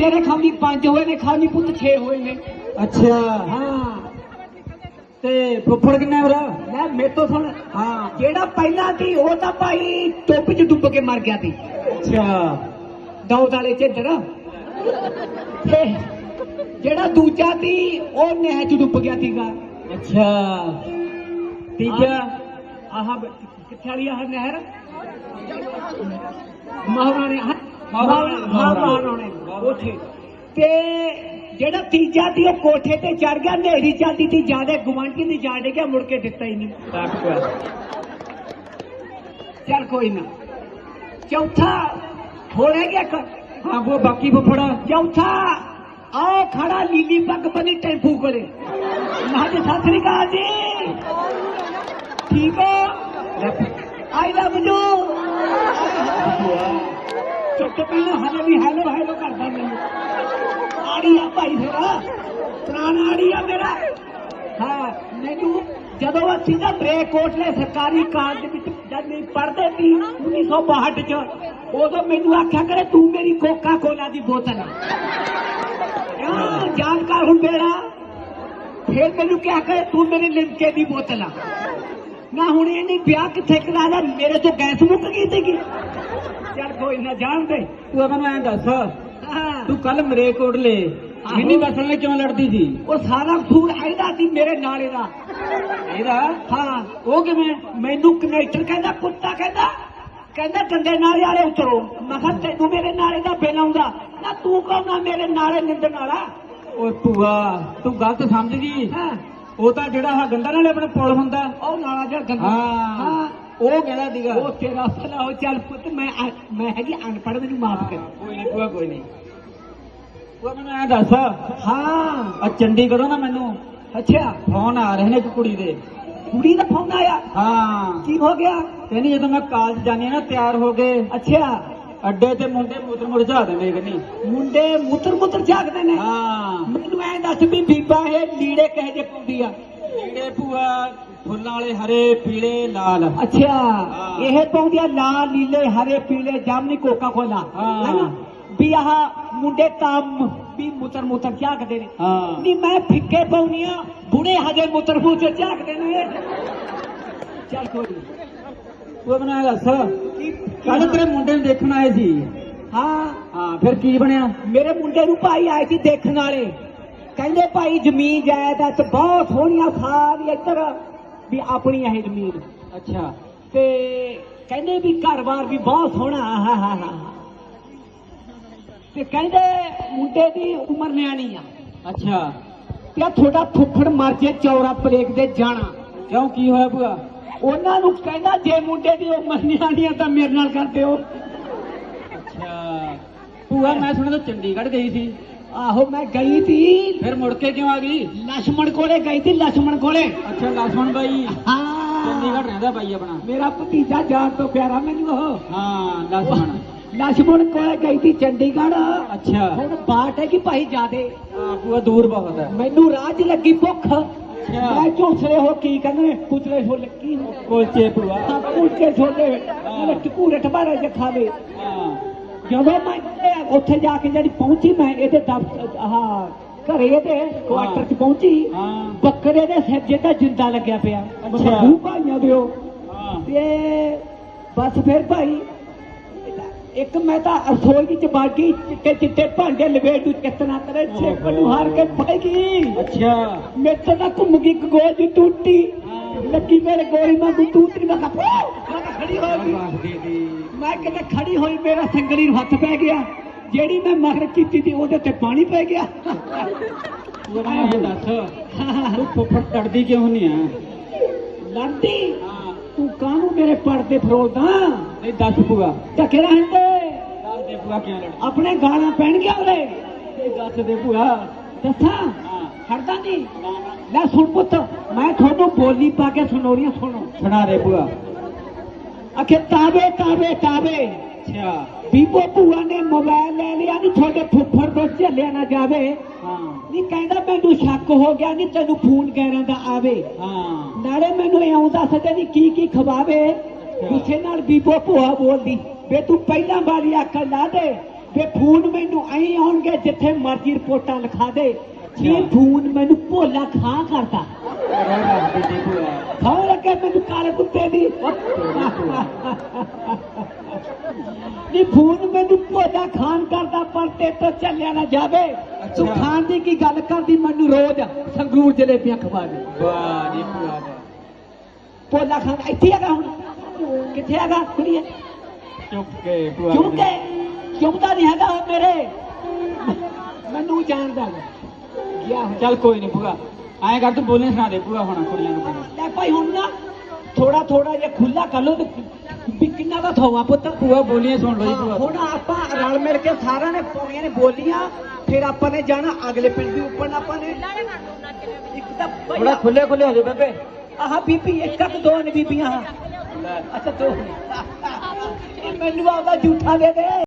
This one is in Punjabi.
ਮੇਰੇ ਖਾਲੀ ਪੰਜ ਹੋਏ ਨੇ ਖਾਲੀ ਪੁੱਤ 6 ਹੋਏ ਨੇ। ਅੱਛਾ। ਹਾਂ। ਤੇ ਫੁੱਫੜ ਕਿੰਨਾ ਭਰਾ? ਲੈ ਮੇਰੇ ਤੋਂ ਸੁਣ। ਹਾਂ ਜਿਹੜਾ ਪਹਿਲਾਂ ਸੀ ਉਹ ਤਾਂ ਭਾਈ ਟੋਪ 'ਚ ਡੁੱਬ ਕੇ ਮਰ ਗਿਆ ਸੀ। ਅੱਛਾ। ਦੌਦ ਵਾਲੇ ਝੱਡਰ ਤੇ ਜਿਹੜਾ ਦੂਜਾ ਸੀ ਉਹ ਨਹਿਰ 'ਚ ਡੁੱਬ ਗਿਆ ਸੀਗਾ। ਅੱਛਾ। ਤੀਜਾ? ਆਹ ਕਿੱਥੇ ਵਾਲੀ ਆਹ ਨਹਿਰ? ਮਹਾਰਾਣੇ ਮਹਾਰਾਣੇ, ਉੱਥੇ ਤੇ ਜਿਹੜਾ ਤੀਜਾ ਸੀ ਉਹ ਕੋਠੇ ਤੇ ਚੜ ਗਿਆ ਨੇਰੀ ਚੱਲਦੀ ਸੀ ਜਿਆਦੇ ਗੁਆਂਢੀ ਦੀ ਜਾ ਡਿੱਗਿਆ ਮੁੜ ਕੇ ਦਿੱਤਾ ਹੀ ਨਹੀਂ। ਚੱਲ ਕੋਈ ਨਾ। ਚੌਥਾ ਰਹਿ ਗਿਆ ਹਾਂ ਉਹ ਬਾਕੀ ਫੁੱਫੜ। ਚੌਥਾ ਆਓ ਖੜਾ ਨੀਲੀ ਪੱਗ ਬਣੀ ਟੈਂਪੂ ਕੋਲੇ। ਜੀ ਸਤਿ ਸ੍ਰੀ ਅਕਾਲ ਜੀ। ਠੀਕ ਹੋ? ਆਈ ਲਵ ਯੂ ਚੁੱਪ ਪਹਿਲਾਂ ਹਲੇ ਵੀ ਹੈਲੋ ਹੈਲੋ ਕਰਦਾ ਮੈਨੂੰ। ਆੜੀ ਭਾਈ ਮੇਰਾ ਪੁਰਾਣਾ ਆੜੀ ਮੇਰਾ। ਹਾਂ, ਮੈਨੂੰ ਜਦੋਂ ਅਸੀਂ ਨਾ ਬ੍ਰੇਕ ਕੋਟਲੇ ਸਰਕਾਰੀ ਕਾਲਜ ਵਿੱਚ ਜਦ ਨਹੀਂ ਪੜ੍ਹਦੇ ਸੀ 1962 ਚ, ਉਦੋਂ ਮੈਨੂੰ ਆਖਿਆ ਕਰੇ, ਤੂੰ ਮੇਰੀ ਕੋਕਾ ਕੋਲਾ ਦੀ ਬੋਤਲ ਆ। ਕਿਉਂ? ਜਾਣਕਾਰ ਹੁਣ ਮੇਰਾ। ਫਿਰ ਮੈਨੂੰ ਕਿਹਾ ਕਰੇ, ਤੂੰ ਮੇਰੀ ਲਿਮਕੇ ਦੀ ਬੋਤਲ ਆ। ਨਾ ਹੁਣ ਇਹ ਨਹੀਂ ਵਿਆਹ ਕਿੱਥੇ ਕਰਾ ਲਿਆ, ਮੇਰੇ ਤੋਂ ਗੈਸ ਮੁੱਕ ਗਈ ਸੀਗੀ। ਚੱਲ ਕੋਈ ਨਾ ਜਾਣ ਦੇ। ਤੂੰ ਮੈਨੂੰ ਐਂ ਦੱਸ ਹਾਂ। ਤੂੰ ਕੱਲ ਮਰੇ ਕੋਟਲੇ ਮਿੰਨੀ ਬਸਣ ਲਈ ਕਿਉਂ ਲੜਦੀ ਸੀ? ਉਹ ਸਾਰਾ ਕਸੂਰ ਇਹਦਾ ਸੀ ਮੇਰੇ ਨਾਲੇ ਦਾ। ਇਹਦਾ ਹਾਂ। ਉਹ ਕਿਵੇਂ? ਮੈਨੂੰ ਕਨੈਕਟਰ ਕਹਿੰਦਾ ਕੁੱਤਾ ਕਹਿੰਦਾ ਕਹਿੰਦਾ ਗੰਦੇ ਨਾਲੇ ਵਾਲੇ ਉਤਰੋ। ਮੈਂ ਕਿਹਾ ਤੈਨੂੰ ਮੇਰੇ ਨਾਲੇ ਦਾ ਬਿੱਲ ਆਉਂਦਾ। ਨਾ ਤੂੰ ਆ ਮੇਰੇ ਨਾਲੇ ਨਿੰਦਣ ਵਾਲਾ। ਓਏ ਭੂਆ ਤੂੰ ਗਲਤ ਸਮਝ ਗਈ। ਹਾਂ। ਉਹ ਤਾਂ ਜਿਹੜਾ ਆ ਗੰਦਾ ਨਾਲੇ ਆਪਣਾ ਪੁਲ ਹੁੰਦਾ। ਉਹ ਨਾਲਾ ਜਿਹੜਾ ਗੰਦਾ ਹਾਂ। ਉਹ ਕਹਿੰਦਾ ਸੀਗਾ। ਉਹ ਤੇਰਾ ਭਲਾ ਹੋ ਚੱਲ ਪੁੱਤ ਮੈਂ ਅ- ਮੈਂ ਹੈਗੀ ਅਨਪੜ੍ਹ ਮੈਨੂੰ ਮਾਫ ਕਰ। ਕੋਈ ਨਹੀਂ ਭੂਆ ਕੋਈ ਨਹੀਂ ਭੂਆ ਮੈਨੂੰ ਐਂ ਦੱਸ। ਹਾਂ। ਆ ਚੰਡੀਗੜ੍ਹੋਂ ਨਾ ਮੈਨੂੰ ਅੱਛਾ ਫੋਨ ਆ ਰਹੇ ਨੇ ਇੱਕ ਕੁੜੀ ਦੇ। ਕੁੜੀ ਦਾ ਫੋਨ ਆਇਆ? ਹਾਂ। ਕੀ ਹੋ ਗਿਆ? ਕਹਿੰਦੀ ਜਦੋਂ ਮੈਂ ਕਾਲਜ ਜਾਣੀ ਆ ਨਾ ਤਿਆਰ ਹੋ ਗਏ ਅੱਛਾ। ਅੱਡੇ ਤੇ ਮੁੰਡੇ ਮੁੱਤਰ ਮੁਰਝਾ ਦਿੰਦੇ ਕਹਿੰਦੀ। ਮੁੰਡੇ ਮੁੱਤਰ ਮੁੱਤਰ ਝਾਕਦੇ ਨੇ? ਹਾਂ। ਮੈਨੂੰ ਐਂ ਦੱਸ ਵੀ ਬੀਬਾ ਇਹ ਲੀੜੇ ਕਹੇ ਜੇ ਪਾਉਂਦੀ ਆ? ਜਿਹੜੇ ਭੂਆ ਫੁੱਲਾਂ ਵਾਲੇ ਹਰੇ ਪੀਲੇ ਲਾਲ। ਅੱਛਾ। ਇਹ ਪਾਉਂਦੀ ਆ ਲਾਲ ਨੀਲੇ ਹਰੇ ਪੀਲੇ ਜਾਮਨੀ ਕੋਕਾ ਕੋਲਾ ਹਾਂ। ਹੈਨਾ ਵੀ ਆਹ ਮੁੰਡੇ ਕੰਮ ਵੀ ਮੁੱਤਰ ਮੁੱਤਰ ਝਾਕਦੇ ਨੇ। ਹਾਂ। ਨਹੀਂ ਮੈਂ ਫਿੱਕੇ ਪਾਉਣੀ ਆ ਬੁੜੇ ਹਜੇ ਮੁੱਤਰ ਮੂੰਹ ਚ ਝਾਕਦੇ ਨੇ। ਚੱਲ ਕੋਈ ਨੀ। ਉਹ ਦੱਸ ਕੀ- ਕੱਲ ਤੇਰੇ ਮੁੰਡੇ ਨੂੰ ਦੇਖਣ ਆਏ ਸੀ? ਹਾਂ। ਹਾਂ ਫਿਰ ਕੀ ਬਣਿਆ? ਮੇਰੇ ਮੁੰਡੇ ਨੂੰ ਭਾਈ ਆਏ ਸੀ ਦੇਖਣ ਵਾਲੇ। ਕਹਿੰਦੇ ਭਾਈ ਜ਼ਮੀਨ ਜਾਇਦਾਦ ਬਹੁਤ ਸੋਹਣੀਆਂ ਸਾਰੀ ਇੱਧਰ ਵੀ ਆਪਣੀ ਇਹ ਜ਼ਮੀਨ। ਅੱਛਾ। ਤੇ ਕਹਿੰਦੇ ਵੀ ਘਰ-ਬਾਰ ਵੀ ਬਹੁਤ ਸੋਹਣਾ ਆਹਾ ਹਾ ਹਾ ਤੇ ਕਹਿੰਦੇ ਮੁੰਡੇ ਦੀ ਉਮਰ ਨਿਆਣੀ ਆ। ਅੱਛਾ। ਤੇ ਆਹ ਤੁਹਾਡਾ ਫੁੱਫੜ ਮਰ ਜੇ ਚੌਰਾ ਪਲੇਕ ਦੇ ਜਾਣਾ। ਕਿਉਂ ਕੀ ਹੋਇਆ ਭੂਆ? ਉਹਨਾਂ ਨੂੰ ਕਹਿੰਦਾ ਜੇ ਮੁੰਡੇ ਦੀ ਉਮਰ ਨਿਆਣੀ ਆ ਤਾਂ ਮੇਰੇ ਨਾਲ ਕਰ ਦਿਓ। ਅੱਛਾ। ਭੂਆ ਮੈਂ ਸੁਣਿਆ ਤੂੰ ਚੰਡੀਗੜ੍ਹ ਗਈ ਸੀ। ਆਹੋ ਮੈਂ ਗਈ ਸੀ। ਫਿਰ ਮੁੜ ਕੇ ਕਿਉਂ ਆ ਗਈ? ਲక్ష్మణ ਕੋਲੇ ਗਈ ਸੀ ਲక్ష్మణ ਕੋਲੇ। ਅੱਛਾ ਲక్ష్మణ ਬਾਈ। ਹਾਂ। ਚੰਡੀਗੜ੍ਹ ਰਹਿੰਦਾ ਬਾਈ ਆਪਣਾ। ਮੇਰਾ ਭਤੀਜਾ ਜਾਨ ਤੋਂ ਪਿਆਰਾ ਮੈਨੂੰ ਉਹ। ਹਾਂ ਲక్ష్మణ ਲక్ష్మణ ਕੋਲੇ ਗਈ ਸੀ ਚੰਡੀਗੜ੍ਹ। ਅੱਛਾ। ਹੁਣ ਬਾਟ ਹੈ ਕਿ ਭਾਈ ਜਾਦੇ। ਆਪੂਆ ਦੂਰ ਬਹੁਤ ਹੈ। ਮੈਨੂੰ ਰਾਹ 'ਚ ਲੱਗੀ ਭੁੱਖ। ਮੈਂ ਝੋਸਲੇ ਹੋ ਕੀ ਕਹਿੰਦੇ ਕੁਚਲੇ ਛੋਲੇ ਕੀ ਕੁਲਚੇ ਭੂਆ। ਕੁਲਚੇ ਛੋਲੇ। ਟਕੂਰੇ ਟਮਾਰਾ ਜਖਾਵੇ ਜਦੋਂ ਮੈਂ ਉੱਥੇ ਜਾ ਕੇ ਜਿਹੜੀ ਪਹੁੰਚੀ ਮੈਂ ਇਹਦੇ ਦਫ਼ਤਰ ਆਹ ਘਰੇ ਇਹਦੇ ਕੁਆਟਰ 'ਚ ਪਹੁੰਚੀ। ਹਾਂ। ਬੱਕਰੇ ਦੇ ਸਿਰ ਜੇ ਤਾਂ ਜਿੰਦਾ ਲੱਗਿਆ ਪਿਆ। ਅੱਛਾ। ਮੂੰਹ ਭਾਈਆਂ ਦਿਓ। ਹਾਂ। ਤੇ ਬਸ ਫਿਰ ਭਾਈ ਇੱਕ ਮੈਂ ਤਾਂ ਰਸੋਈ ਵਿੱਚ ਬਾਗੀ ਚਿੱਟੇ ਚਿੱਟੇ ਭਾਂਡੇ ਲਵੇਟ ਕਿਤਨਾ ਕਰੇ ਛੇਕ ਨੂੰ ਹਾਰ ਕੇ ਪੈ ਗਈ। ਅੱਛਾ। ਮੇਰੇ ਤੋਂ ਤਾਂ ਘੁੰਮ ਗਈ ਇੱਕ ਗੋਲ ਦੀ ਟੂਟੀ। ਲੱਗੀ ਮੇਰੇ ਗੋਲੀ ਮੈਂ ਟੂਟੀ ਮੈਂ ਕਿਹਾ! ਮੈਂ ਤਾਂ ਖੜੀ ਹੋ ਗਈ ਮੈਂ ਕਿਤੇ ਖੜੀ ਹੋਈ ਮੇਰਾ ਸੰਗਲੀ ਨੂੰ ਹੱਥ ਪੈ ਗਿਆ। ਜਿਹੜੀ ਮੈਂ ਮਗਰ ਕੀਤੀ ਸੀ ਉਹਦੇ ਤੇ ਪਾਣੀ ਪੈ ਗਿਆ। ਇਹ ਦੱਸ ਤੂੰ ਫੁੱਫੜ ਕਿਉਂ ਨਹੀਂ ਆ? ਲੜਦੀ? ਤੂੰ ਕਾਹਨੂੰ ਮੇਰੇ ਪਰਦੇ ਫਰੋਲਦਾ? ਨਹੀਂ ਦੱਸ ਭੂਆ। ਟਕੇ ਰਹਿੰਦੇ ਦੱਸ ਦੇ ਭੂਆ ਕਿਉਂ ਲੜ ਆਪਣੇ ਗਾਲਾਂ ਪੈਣਗੀਆਂ ਉਹਦੇ। ਇਹ ਦੱਸ ਦੇ ਭੂਆ। ਦੱਸਾਂ? ਹਟਦਾ ਨਹੀਂ। ਲੈ ਸੁਣ ਪੁੱਤ ਮੈਂ ਤੁਹਾਨੂੰ ਬੋਲੀ ਪਾ ਕੇ ਸੁਣਾਉਣੀਆਂ ਸੁਣੋ। ਸੁਣਾ ਦੇ ਭੂਆ। ਅਖੇ ਤਾਵੇ ਤਾਵੇ ਤਾਵੇ। ਅੱਛਾ। ਬੀਬੋ ਭੂਆ ਨੇ ਮੋਬਾਈਲ ਲੈ ਲਿਆ ਨਹੀਂ ਤੁਹਾਡੇ ਫੁੱਫੜ ਤੋਂ ਝੱਲਿਆ ਨਾ ਜਾਵੇ। ਹਾਂ। ਨਹੀਂ ਕਹਿੰਦਾ ਮੈਨੂੰ ਸ਼ੱਕ ਹੋ ਗਿਆ ਨਹੀਂ ਤੈਨੂੰ ਫੋਨ ਕਹਿਰਾਂ ਦਾ ਆਵੇ। ਹਾਂ। ਨਾਲੇ ਮੈਨੂੰ ਇਉਂ ਦੱਸ ਦੇ ਨਹੀਂ ਕੀ ਕੀ ਖਵਾਵੇ। ਗੁੱਸੇ ਨਾਲ ਬੀਬੋ ਭੂਆ ਬੋਲਦੀ ਵੇ ਤੂੰ ਪਹਿਲਾਂ ਵਾਲੀ ਅੱਖ ਲਾ ਦੇ। ਵੇ ਫੋਨ ਮੈਨੂੰ ਐਂ ਆਉਣਗੇ ਜਿੱਥੇ ਮਰਜ਼ੀ ਰਿਪੋਰਟਾਂ ਲਿਖਾ ਦੇ। ਅੱਛਾ। ਫੋਨ ਮੈਨੂੰ ਭੋਲਾ ਖਾਂ ਕਰਦਾ। ਖਾਣ ਲੱਗੇ ਮੈਨੂੰ ਕਾਲੇ ਕੁੱਤੇ ਦੀ। ਨੀ ਫੋਨ ਮੈਨੂੰ ਭੋਲਾ ਖਾਨ ਕਰਦਾ ਪਰ ਤੇ ਤੋਂ ਚੱਲਿਆ ਨਾ ਜਾਵੇ। ਤੂੰ। ਖਾਣ ਦੀ ਕੀ ਗੱਲ ਕਰਦੀ? ਮੈਨੂੰ ਰੋਜ਼ ਸੰਗਰੂਰ ਜਲੇਬੀਆਂ ਖਵਾ ਦੇ ਵਾਹ ਜੀ ਭੂਆ ਭੋਲਾ ਖਾਨ ਇੱਥੇ ਹੈਗਾ ਹੁਣ। ਕਿੱਥੇ ਹੈਗਾ ਕੁੜੀਏ? ਚੁੱਪ ਕੇ ਭੂਆ ਕਿ? ਕਿਉਂਦਾ ਨਹੀਂ ਹੈਗਾ ਮੇਰੇ। ਮੈਨੂੰ ਜਾਣਦਾ। ਗਿਆ ਚੱਲ ਕੋਈ ਨਹੀਂ ਭੂਆ ਐਂ ਕਰ ਤੂੰ ਬੋਲਣੇ ਸੁਣਾ ਦੇ ਭੂਆ ਹੁਣ ਕੁੜੀਆਂ ਨੂੰ ਲੈ ਭਾਈ ਹੁਣ ਨਾ ਥੋੜਾ ਥੋੜਾ ਜਿਹਾ ਖੁੱਲਾ ਕਰ ਲੋ ਤੇ ਵੀ ਕਿੰਨਾ ਦਾ ਥੋਵਾ ਪੁੱਤ। ਭੂਆ ਬੋਲੀਆਂ ਸੁਣ ਲਓ ਜੀ ਭੂਆ। ਹੁਣ ਆਪਾਂ ਰਲ ਮਿਲ ਕੇ ਸਾਰਿਆਂ ਨੇ ਪਾਉਣੀਆਂ ਨੇ ਬੋਲੀਆਂ ਫਿਰ ਆਪਾਂ ਨੇ ਜਾਣਾ ਅਗਲੇ ਪਿੰਡ ਦੀ ਉੱਪਰ ਆਪਾਂ ਨੇ ਇੱਕ ਤਾਂ ਥੋੜਾ ਖੁੱਲੇ ਖੁੱਲੇ ਹੋ ਜਾ ਬੇਬੇ। ਆਹ ਬੀਬੀ ਇੱਕ ਅੱਧ ਦੋ ਨੇ ਬੀਬੀਆਂ। ਅੱਛਾ ਦੋ। ਮੈਨੂੰ ਆਪਦਾ ਝੂਠਾ ਦੇ ਦੇ।